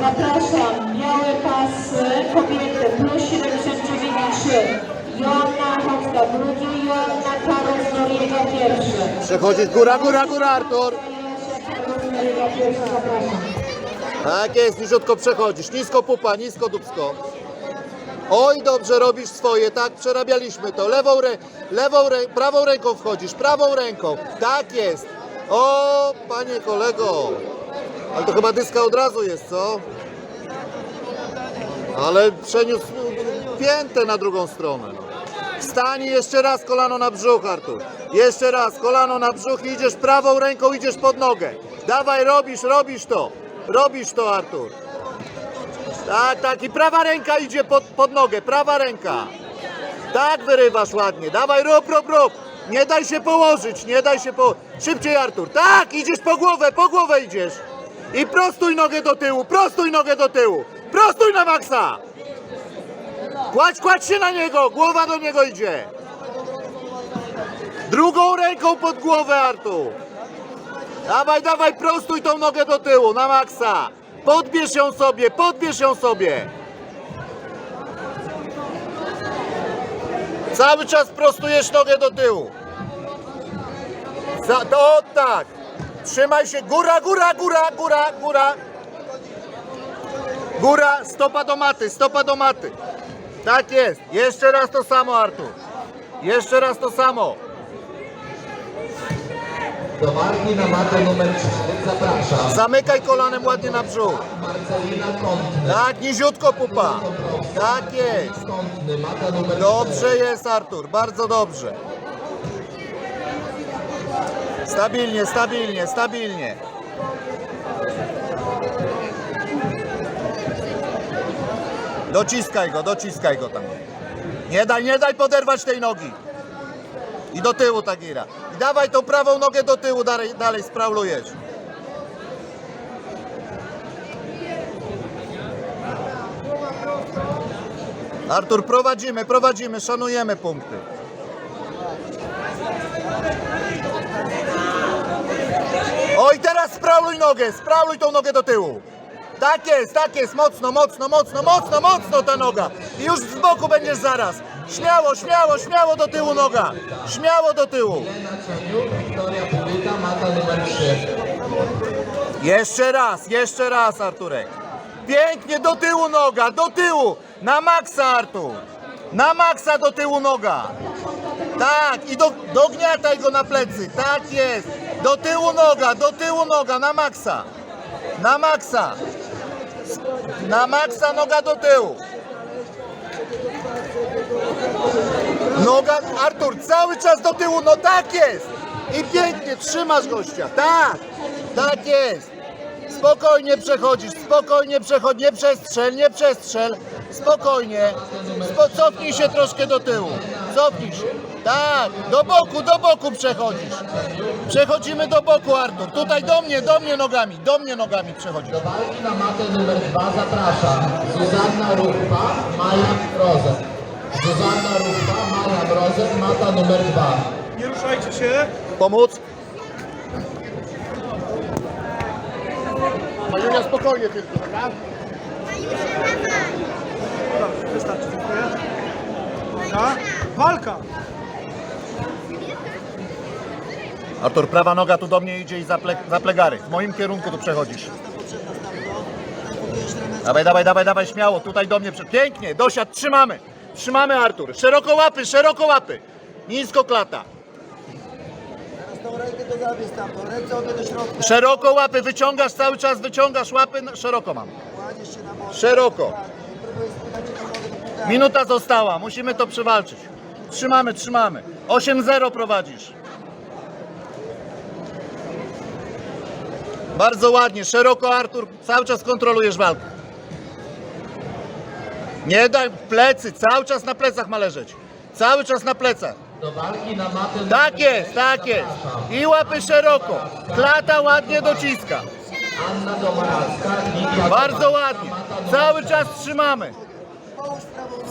Zapraszam, białe pasy, kobiety, plus 793. Joanna Chocka, drugi, Joanna Karol z Noriega, pierwszy. Przechodzisz, góra, góra, góra, Artur. Tak jest, niziutko przechodzisz. Nisko pupa, nisko dubsko. Oj, dobrze robisz swoje, tak, przerabialiśmy to. Lewą, rę, lewą prawą ręką wchodzisz, prawą ręką. Tak jest. O, panie kolego. Ale to chyba dyska od razu jest, co? Ale przeniósł piętę na drugą stronę. Wstań jeszcze raz kolano na brzuch, Artur. Jeszcze raz kolano na brzuch i idziesz prawą ręką, idziesz pod nogę. Dawaj, robisz, robisz to. Robisz to, Artur. Tak, tak. I prawa ręka idzie pod, pod nogę, prawa ręka. Tak wyrywasz ładnie. Dawaj, rób, rób, rób. Nie daj się położyć, nie daj się po... Szybciej, Artur. Tak, idziesz po głowę, po głowę idziesz. I prostuj nogę do tyłu, prostuj nogę do tyłu. Prostuj na maksa. Kładź, kładź się na niego, głowa do niego idzie. Drugą ręką pod głowę, Artur. Dawaj, dawaj, prostuj tą nogę do tyłu, na maksa. Podbierz ją sobie, podbierz ją sobie. Cały czas prostujesz nogę do tyłu. Za, to tak. Trzymaj się, góra, góra, góra, góra, góra. Góra, stopa do maty, stopa do maty. Tak jest. Jeszcze raz to samo, Artur. Jeszcze raz to samo. Do walki na matę numer 4 zapraszam Zamykaj kolanem ładnie na brzuch. Marcelina Kątny. Tak, niziutko pupa. Tak jest. Kątny, mata numer Dobrze jest, Artur. Bardzo dobrze. Stabilnie, stabilnie, stabilnie. Dociskaj go, dociskaj go tam. Nie daj, nie daj poderwać tej nogi. I do tyłu, Tagira. I dawaj tą prawą nogę do tyłu, dalej, dalej spraulujesz. Artur, prowadzimy, prowadzimy, szanujemy punkty. Oj, teraz sprauluj nogę, sprauluj tą nogę do tyłu. Tak jest, tak jest, mocno, mocno, mocno, mocno, mocno ta noga. I już z boku będziesz zaraz. Śmiało, śmiało, śmiało do tyłu noga. Śmiało do tyłu. Elena Cioniuk, Wiktoria Pudyta, mata numer 3. Jeszcze raz, jeszcze raz, Arturek. Pięknie do tyłu noga, do tyłu. Na maksa, Artur. Na maksa do tyłu noga. Tak, i do, dogniataj go na plecy. Tak jest. Do tyłu noga, do tyłu noga, na maksa. Na maksa. Na maksa noga do tyłu. Noga, Artur, cały czas do tyłu, no tak jest! I pięknie, trzymasz gościa, tak! Tak jest! Spokojnie przechodzisz, spokojnie przechodź, nie przestrzel, nie przestrzel, spokojnie. Spo, cofnij się troszkę do tyłu, cofnij się. Tak, do boku, do boku przechodzisz. Przechodzimy do boku, Artur. Tutaj do mnie, do mnie nogami, do mnie nogami przechodzisz. Do walki na matę numer 2 zapraszam Zuzanna Ruchpa, Maja Mrozek. Zuzanna Maja Mrozek, mata numer 2. Nie ruszajcie się. Pomóc? Majunia, spokojnie tylko, tak? Dobrze, wystarczy, dziękuję. Dobra. Walka. Artur, prawa noga tu do mnie idzie i za, ple, za plegary. W moim kierunku tu przechodzisz. Dawaj, dawaj, dawaj, dawaj, śmiało, tutaj do mnie. Pięknie, dosiad, trzymamy. Trzymamy, Artur. Szeroko łapy, szeroko łapy. Nisko klata. Szeroko łapy, wyciągasz cały czas, wyciągasz łapy, no, szeroko mam. Szeroko. Nogę do pudła. Minuta została, musimy to przewalczyć. Trzymamy, trzymamy. 8-0 prowadzisz. Bardzo ładnie, szeroko Artur, cały czas kontrolujesz walkę. Nie daj plecy, cały czas na plecach ma leżeć. Cały czas na plecach. Do walki na matę Tak jest, tak jest. I łapy szeroko. Klata ładnie dociska. Anna Domaracka, Bardzo ładnie. Cały czas trzymamy.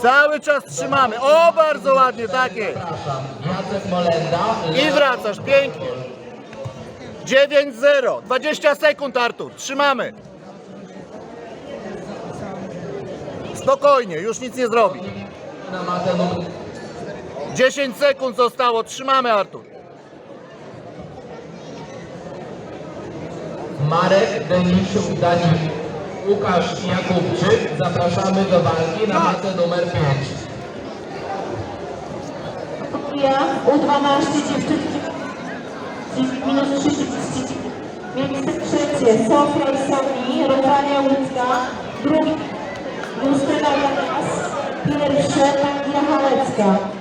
Cały czas trzymamy. O, bardzo ładnie, tak jest. I wracasz, pięknie. 9-0, 20 sekund Artur, trzymamy. Spokojnie, już nic nie zrobi. Na matę numer 10 sekund zostało, trzymamy Artur. Marek Denisiuk Dani Łukasz Jakubczyk. Zapraszamy do walki na matę numer 5. Kategoria U12 dziewczynki minus 30. Miejsce trzecie Sofia i Soni, Rosalia Łódzka. Drugi Marcela Grahalecka.